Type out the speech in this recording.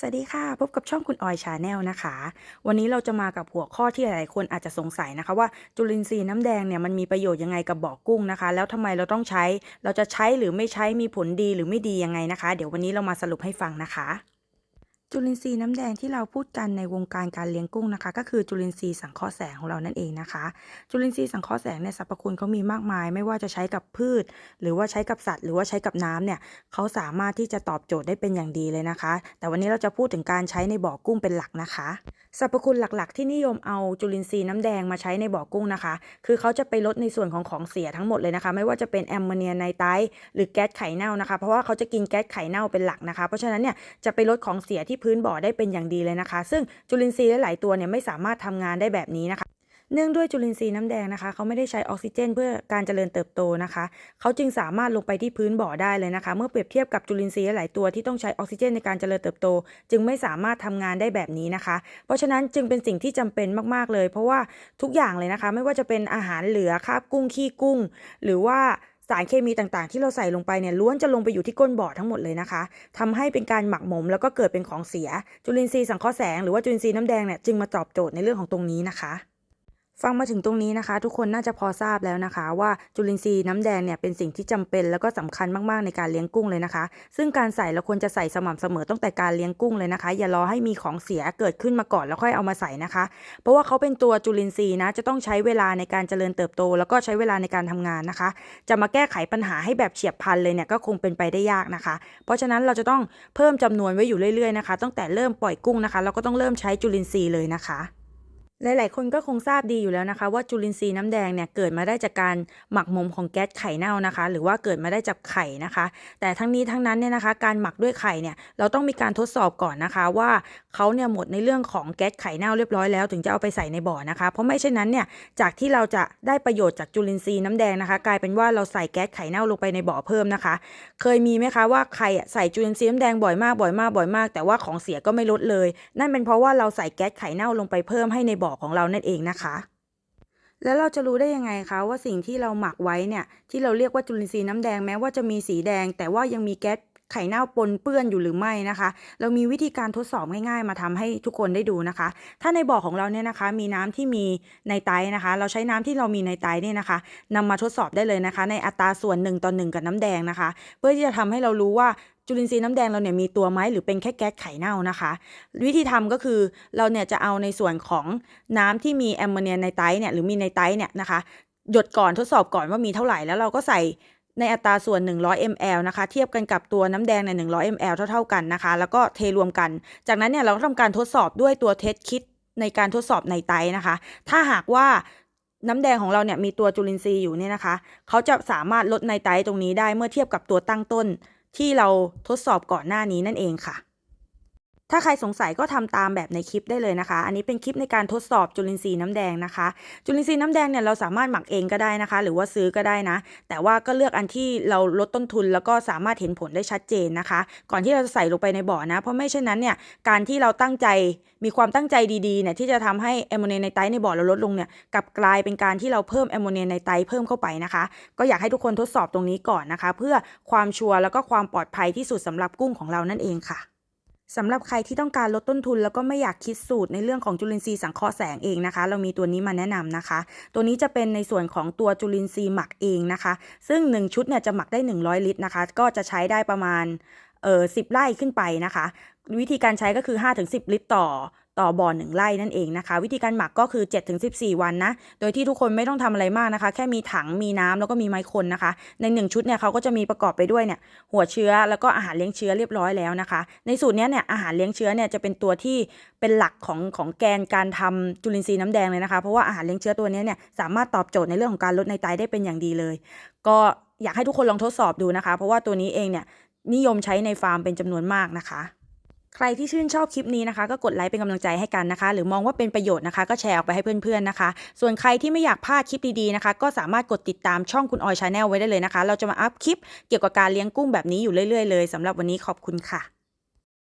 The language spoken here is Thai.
สวัสดีค่ะ พบกับช่องคุณออยชาแนลนะคะ วันนี้เราจะมากับหัวข้อที่หลายคนอาจจะสงสัยนะคะ ว่าจุลินทรีย์น้ำแดงเนี่ยมันมีประโยชน์ยังไงกับบ่อกุ้งนะคะ แล้วทำไมเราต้องใช้เราจะใช้หรือไม่ใช้มีผลดีหรือไม่ดียังไงนะคะ เดี๋ยววันนี้เรามาสรุปให้ฟังนะคะ จุลินทรีย์น้ำแดงที่เราพูดกันในวงการการเลี้ยงกุ้งนะคะ ก็คือจุลินทรีย์สังเคราะห์แสงของเรานั่นเองนะคะ จุลินทรีย์สังเคราะห์แสงเนี่ยสรรพคุณเขามีมากมาย ไม่ว่าจะใช้กับพืช หรือว่าใช้กับสัตว์ หรือว่าใช้กับน้ำเนี่ยเขาสามารถที่จะตอบโจทย์ได้เป็นอย่างดีเลยนะคะ แต่วันนี้เราจะพูดถึงการใช้ในบ่อกุ้งเป็นหลักนะคะ สรรพคุณหลักๆ ที่นิยมเอาจุลินทรีย์น้ำแดงมาใช้ในบ่อกุ้งนะคะ คือเขาจะไปลดในส่วนของของเสียทั้งหมดเลยนะคะ ไม่ว่าจะเป็นแอมโมเนียไนไตร์หรือแก๊สไข่เน่านะคะ เพราะว่าเขาจะกินแก๊สไข่เน่าเป็นหลักนะคะ เพราะฉะนั้นเนี่ยจะไปลดของเสียที่พื้นบ่อได้เป็นอย่างดีเลยนะคะ ซึ่งจุลินทรีย์หลายๆตัวเนี่ยไม่สามารถทำงานได้แบบนี้นะคะ เนื่องด้วยจุลินทรีย์น้ำแดงนะคะ เขาไม่ได้ใช้ออกซิเจน เพื่อการเจริญเติบโตนะคะ เขาจึงสามารถลงไปที่พื้นบ่อได้เลยนะคะ เมื่อเปรียบเทียบกับจุลินทรีย์หลายตัวที่ต้องใช้ออกซิเจนในการเจริญเติบโต จึงไม่สามารถทำงานได้แบบนี้นะคะ เพราะฉะนั้นจึงเป็นสิ่งที่จำเป็นมากๆเลย เพราะว่าทุกอย่างเลยนะคะ ไม่ว่าจะเป็นอาหารเหลือคาบกุ้งขี้กุ้ง หรือว่าสารเคมีต่างๆ ที่เราใส่ลงไปเนี่ยล้วนจะลงไปอยู่ที่ก้นบ่อทั้งหมดเลยนะคะทำให้เป็นการหมักหมมแล้วก็เกิดเป็นของเสีย จุลินทรีย์สังเคราะห์แสงหรือว่าจุลินทรีย์น้ำแดงเนี่ยจึงมาตอบโจทย์ในเรื่องของตรงนี้นะคะ ฟังมาถึงตรงนี้นะคะ ทุกคนน่าจะพอทราบแล้วนะคะ ว่าจุลินทรีย์น้ำแดงเนี่ยเป็นสิ่งที่จำเป็น แล้วก็สำคัญมากๆในการเลี้ยงกุ้งเลยนะคะ ซึ่งการใส่เราควรจะใส่สม่ำเสมอตั้งแต่การเลี้ยงกุ้งเลยนะคะ อย่ารอให้มีของเสียเกิดขึ้นมาก่อนแล้วค่อยเอามาใส่นะคะ เพราะว่าเขาเป็นตัวจุลินทรีย์นะจะต้องใช้เวลาในการเจริญเติบโต แล้วก็ใช้เวลาในการทำงานนะคะ จะมาแก้ไขปัญหาให้แบบเฉียบพลันเลยเนี่ยก็คงเป็นไปได้ยากนะคะ เพราะฉะนั้นเราจะต้องเพิ่มจำนวนไว้อยู่เรื่อยๆนะคะตั้งแต่เริ่มปล่อยกุ้งนะคะ เราก็ต้องเริ่มใช้จุลินทรีย์เลยนะคะ หลาย ๆ คนก็คงทราบดีอยู่แล้วนะคะ ว่าจุลินทรีย์น้ำแดงเนี่ยเกิดมาได้จากการหมักหมมของแก๊สไข่เน่านะคะ หรือว่าเกิดมาได้จากไข่นะคะ แต่ทั้งนี้ทั้งนั้นเนี่ยนะคะ การหมักด้วยไข่เนี่ยเราต้องมีการทดสอบก่อนนะคะ ว่าเขาเนี่ยหมดในเรื่องของแก๊สไข่เน่าเรียบร้อยแล้ว ถึงจะเอาไปใส่ในบ่อนะคะ เพราะไม่เช่นนั้นเนี่ยจากที่เราจะได้ประโยชน์จากจุลินทรีย์น้ำแดงนะคะ กลายเป็นว่าเราใส่แก๊สไข่เน่าลงไปในบ่อเพิ่มนะคะ เคยมีไหมคะว่าใครอะใส่จุลินทรีย์น้ำแดงบ่อยมากบ่อยมากบ่อยมาก แต่ว่าของเสียก็ไม่ลดเลย นั่นเป็นเพราะว่าเราใส่แก๊สไข่เน่าลงไปเพิ่มให้ในบ่อของเรานั่นเองนะคะ แล้วเราจะรู้ได้ยังไงคะว่าสิ่งที่เราหมักไว้เนี่ยที่เราเรียกว่าจุลินทรีย์น้ำแดงแม้ว่าจะมีสีแดง แต่ว่ายังมีแก๊สไข่เน่าปนเปื้อนอยู่หรือไม่นะคะ เรามีวิธีการทดสอบง่ายๆ มาทำให้ทุกคนได้ดูนะคะ ถ้าในบ่อของเราเนี่ยนะคะ มีน้ำที่มีในไตนะคะ เราใช้น้ำที่เรามีในไตเนี่ยนะคะนำมาทดสอบได้เลยนะคะ ในอัตราส่วน1ต่อ1กับน้ำแดงนะคะ เพื่อที่จะทำให้เรารู้ว่า จุลินทรีย์น้ำแดงเราเนี่ยมีตัวไหมหรือเป็นแค่แก๊สไข่เน่านะคะ วิธีทำก็คือเราเนี่ยจะเอาในส่วนของน้ำที่มีแอมโมเนียไนไตรเนี่ยหรือมีไนไตรเนี่ยนะคะหยดก่อนทดสอบก่อนว่ามีเท่าไหร่แล้วเราก็ใส่ในอัตราส่วน 100 ml นะคะ เทียบกันกับตัวน้ำแดงใน 100 ml เท่า ๆ กันนะคะ แล้วก็เทรวมกัน จากนั้นเนี่ยเราก็ทำการทดสอบด้วยตัวเทสคิดในการทดสอบในไตรนะคะ ถ้าหากว่าน้ำแดงของเราเนี่ยมีตัวจุลินทรีย์อยู่เนี่ยนะคะ เขาจะสามารถลดไนไตรตรงนี้ได้เมื่อเทียบกับตัวตั้งต้น ที่เราทดสอบก่อนหน้านี้นั่นเองค่ะ ถ้าใครสงสัยก็ทำตามแบบในคลิปได้เลยนะคะ อันนี้เป็นคลิปในการทดสอบจุลินทรีย์น้ำแดงนะคะ จุลินทรีย์น้ำแดงเนี่ยเราสามารถหมักเองก็ได้นะคะ หรือว่าซื้อก็ได้นะ แต่ว่าก็เลือกอันที่เราลดต้นทุนแล้วก็สามารถเห็นผลได้ชัดเจนนะคะ ก่อนที่เราจะใส่ลงไปในบ่อนะ เพราะไม่เช่นนั้นเนี่ยการที่เราตั้งใจมีความตั้งใจดีๆเนี่ยที่จะทำให้แอมโมเนียไนไตรในบ่อเราลดลงเนี่ยกลับกลายเป็นการที่เราเพิ่มแอมโมเนียไนไตรเพิ่มเข้าไปนะคะ ก็อยากให้ทุกคนทดสอบตรงนี้ก่อนนะคะ เพื่อความชัวร์แล้วก็ความปลอดภัยที่สุดสำหรับกุ้งของเรานั่นเองค่ะ สำหรับใครที่ต้องการลดต้นทุน แล้วก็ไม่อยากคิดสูตรในเรื่องของจุลินทรีย์สังเคราะห์แสงเองนะคะ เรามีตัวนี้มาแนะนำนะคะ ตัวนี้จะเป็นในส่วนของตัวจุลินทรีย์หมักเองนะคะ ซึ่ง 1 ชุดเนี่ยจะหมักได้ 100 ลิตรนะคะ ก็จะใช้ได้ประมาณ เออสิบไร่ขึ้นไปนะคะ วิธีการใช้ก็คือ 5-10 ลิตรต่อต่อบ่อหนึ่งไร่นั่นเองนะคะ วิธีการหมักก็คือ 7-14 วันนะ โดยที่ทุกคนไม่ต้องทำอะไรมากนะคะ แค่มีถังมีน้ำแล้วก็มีไม้คนนะคะ ใน 1 ชุดเนี่ยเขาก็จะมีประกอบไปด้วยเนี่ยหัวเชื้อแล้วก็อาหารเลี้ยงเชื้อเรียบร้อยแล้วนะคะ ในสูตรนี้เนี่ยอาหารเลี้ยงเชื้อเนี่ยจะเป็นตัวที่เป็นหลักของของแกนการทำจุลินทรีย์น้ำแดงเลยนะคะ เพราะว่าอาหารเลี้ยงเชื้อตัวนี้เนี่ยสามารถตอบโจทย์ในเรื่องของการลดในไตได้เป็นอย่างดีเลย ก็อยากให้ทุกคนลองทดสอบดูนะคะ เพราะว่าตัวนี้เองเนี่ย นิยมใช้ในฟาร์มเป็นจำนวนมากนะคะ ใครที่ชื่นชอบคลิปนี้นะคะ ก็กดไลค์เป็นกำลังใจให้กันนะคะ หรือมองว่าเป็นประโยชน์นะคะ ก็แชร์ออกไปให้เพื่อนๆนะคะ ส่วนใครที่ไม่อยากพลาดคลิปดีๆนะคะ ก็สามารถกดติดตามช่องคุณออยชาแนลไว้ได้เลยนะคะ เราจะมาอัพคลิปเกี่ยวกับการเลี้ยงกุ้งแบบนี้อยู่เรื่อยๆเลยสำหรับวันนี้ขอบคุณค่ะ